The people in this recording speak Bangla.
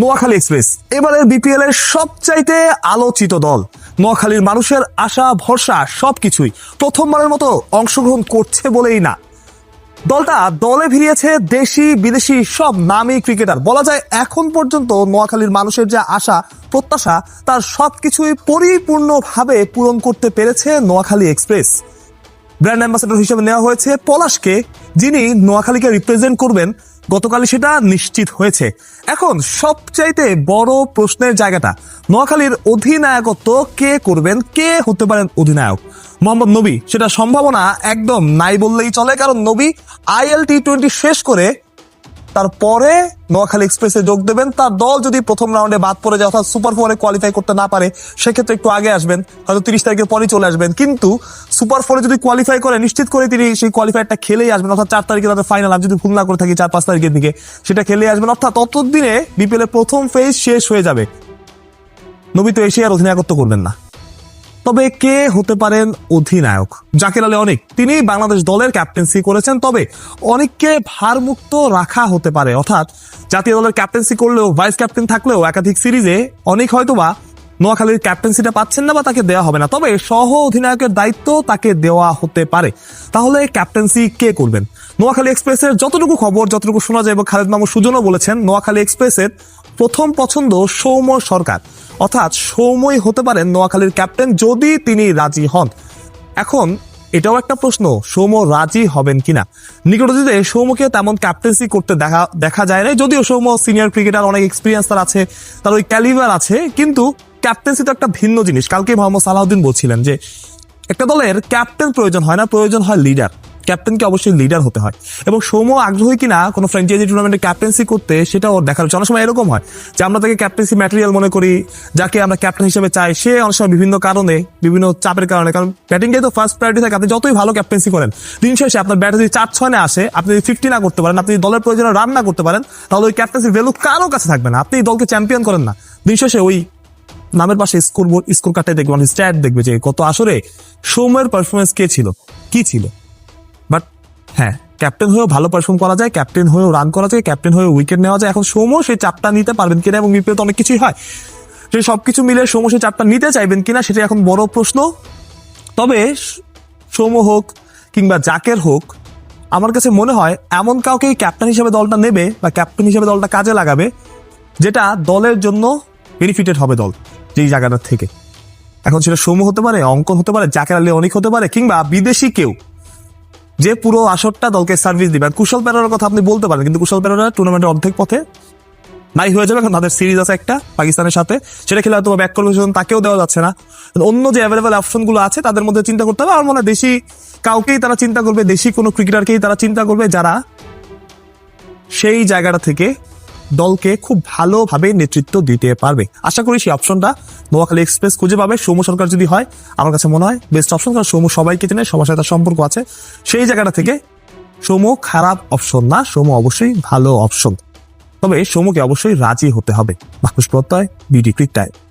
নোয়াখালী এক্সপ্রেস। এবারের বিপিএল এর সবচাইতে আলোচিত দল। নোয়াখালীর মানুষের আশা, ভরসা, সবকিছুই প্রথমবারের মতো অংশগ্রহণ করছে বলেই না। দলটা দলে ভিড়িয়েছে দেশি, বিদেশি, সব নামী ক্রিকেটার। বলা যায় এখন পর্যন্ত নোয়াখালীর মানুষের যে আশা, প্রত্যাশা, তার সবকিছুই পরিপূর্ণভাবে পূরণ করতে পেরেছে নোয়াখালী এক্সপ্রেস। ব্র্যান্ড অ্যাম্বাসেডর হিসেবে নেওয়া হয়েছে পলাশকে। যিনি নোয়াখালীকে রিপ্রেজেন্ট করবেন গতকালই সেটা নিশ্চিত হয়েছে। এখন সবচাইতে বড় প্রশ্নের জায়গাটা, নোয়াখালীর অধিনায়কত্ব কে করবেন, কে হতে পারেন অধিনায়ক? মোহাম্মদ নবী, সেটা সম্ভাবনা একদম নাই বললেই চলে, কারণ নবী আইএল টি টোয়েন্টি শেষ করে তারপরে নোয়াখালী এক্সপ্রেসে যোগ দেবেন। তার দল যদি প্রথম রাউন্ডে বাদ পড়ে যায় অর্থাৎ সুপার ফোরে কোয়ালিফাই করতে না পারে, সেক্ষেত্রে একটু আগে আসবেন, হয়তো তিরিশ তারিখের পরই চলে আসবেন। কিন্তু সুপার ফোরে যদি কোয়ালিফাই করে, নিশ্চিত করে তিনি সেই কোয়ালিফাইটা খেলেই আসবেন। অর্থাৎ চার তারিখে তাদের ফাইনাল আমি যদি ভুল না করে থাকি চার, পাঁচ তারিখের দিকে, সেটা খেলেই আসবেন। অর্থাৎ ততদিনে বিপিএল এর প্রথম ফেজ শেষ হয়ে যাবে। নবী তো এশিয়ার অধিনায়কত্ব করবেন না। তবে কে হতে পারেন অধিনায়ক? জাকির আলী অনেক, তিনি বাংলাদেশ দলের ক্যাপ্টেন্সি করেছেন, তবে অনেককে ভারমুক্ত রাখা হতে পারে। অর্থাৎ জাতীয় দলের ক্যাপ্টেন্সি করলেও, ভাইস ক্যাপ্টেন থাকলেও একাধিক সিরিজে অনেক হয়তোবা নোয়াখালীর ক্যাপ্টেন্সিটা পাচ্ছেন না বা তাকে দেওয়া হবে না। তবে সহ অধিনায়কের দায়িত্ব তাকে দেওয়া হতে পারে। তাহলে ক্যাপ্টেন্সি কে করবেন? নোয়াখালী এক্সপ্রেসের যতটুকু খবর, যতটুকু শোনা যায়, এবং খালেদ মামু সুজনও বলেছেন, নোয়াখালী এক্সপ্রেসের প্রথম পছন্দ সৌম্য সরকার। অর্থাৎ সৌম্যই হতে পারেন নোয়াখালীর ক্যাপ্টেন যদি তিনি রাজি হন। এখন এটাও একটা প্রশ্ন, সৌম্য রাজি হবেন কিনা? নিকটদিতে সৌম্যকে তেমন ক্যাপ্টেন্সি করতে দেখা দেখা যায় না যদিও সৌম্য সিনিয়র ক্রিকেটার, অনেক এক্সপিরিয়েন্স তার আছে, তার ওই ক্যালিভার আছে, কিন্তু ক্যাপ্টেন্সি তো একটা ভিন্ন জিনিস। কালকে মোহাম্মদ সালাউদ্দিন বলছিলেন যে, একটা দলের ক্যাপ্টেন প্রয়োজন হয় না, প্রয়োজন হয় লিডার ক্যাপ্টেনকে অবশ্যই লিডার হতে হয়। এবং সৌম্য আগ্রহী কিনা, কোনো ফ্র্যাঞ্চাইজি টুর্নামেন্টে ক্যাপ্টেন্সি করতে সেটা ওর দেখার। অনেক সময় এরকম হয় যে আমরা তাকে ক্যাপ্টেন্সি ম্যাটেরিয়াল মনে করি, যাকে আমরা ক্যাপ্টেন হিসেবে চাই। সে অনেক সময় বিভিন্ন কারণে, বিভিন্ন চাপের কারণে, কারণ ব্যাটিংটাই তো ফার্স্ট প্রায়োরিটি থাকে, আপনি যতই ভালো ক্যাপ্টেন্সি করেন, দিন শেষে আপনার ব্যাটে যদি চার ছয় না আসে, আপনি যদি ফিফটি না করতে পারেন, আপনি দলের প্রয়োজনে রান না করতে পারেন, তাহলে ওই ক্যাপ্টেন্সির ভ্যালু কারও কাছে থাকবে না। আপনি দলকে চ্যাম্পিয়ন করেন না। দিন শেষে ওই নামের পাশে স্কোর স্কোর কার্ডটাই দেখবে মানে স্ট্যাট দেখবে যে কত আসরে সৌম্যের পারফরমেন্স কে ছিল, কি ছিল। বাট হ্যাঁ ক্যাপ্টেন হয়েও ভালো পারফর্ম করা যায় ক্যাপ্টেন হয়েও রান করা যায় ক্যাপ্টেন হয়ে উইকেট নেওয়া যায়। এখন সৌম্য সেই চাপটা নিতে পারবেন কিনা এবং বিপিএল তো অনেক কিছুই হয়। সেই সবকিছু মিলে সৌম্য সেই চাপটা নিতে চাইবেন কিনা সেটা এখন বড় প্রশ্ন। তবে সৌম্য হোক কিংবা জাকের হোক, আমার কাছে মনে হয় এমন কাউকেই ক্যাপ্টেন হিসেবে দলটা নেবে বা ক্যাপ্টেন হিসেবে দলটা কাজে লাগাবে, যেটা দলের জন্য বেনিফিটেড হবে দল। যেই জায়গাটার থেকে। এখন সেটা সৌম্য হতে পারে, অঙ্কন হতে পারে জাকের আলী অনেক হতে পারে, কিংবা বিদেশি কেউ যে পুরো আসরটা দলকে সার্ভিস দিবে। আর কুশল পেরার কথা আপনি বলতে পারেন, কিন্তু কুশল পেরারা টুর্নামেন্টের অর্ধেক পথে নাই হয়ে যাবে এখন তাদের সিরিজ আছে একটা পাকিস্তানের সাথে। সেটা খেলে হয়তো ব্যাক করবে সেজন্য তাকেও দেওয়া যাচ্ছে না। অন্য যে অ্যাভেলেবেল অপশনগুলো আছে, তাদের মধ্যে চিন্তা করতে হবে। আর মনে হয় দেশি কাউকেই তারা চিন্তা করবে, দেশি কোনো ক্রিকেটারকেই তারা চিন্তা করবে যারা সেই জায়গাটা থেকে দলকে খুব ভালোভাবে নেতৃত্ব দিতে পারবে। আশা করি সেই অপশনটা নোয়াখালী এক্সপ্রেস খুঁজে পাবে। সৌম্য সরকার যদি হয়, আমার কাছে মনে হয় বেস্ট অপশন কারণ সৌম্য সবাইকে চেনে, সবার সাথে তার সম্পর্ক আছে। সেই জায়গাটা থেকে সৌম্য খারাপ অপশন না, সৌম্য অবশ্যই ভালো অপশন তবে সৌম্যকে অবশ্যই রাজি হতে হবে। মাকুশ প্রত্যয় বিডি ক্রিক টাইম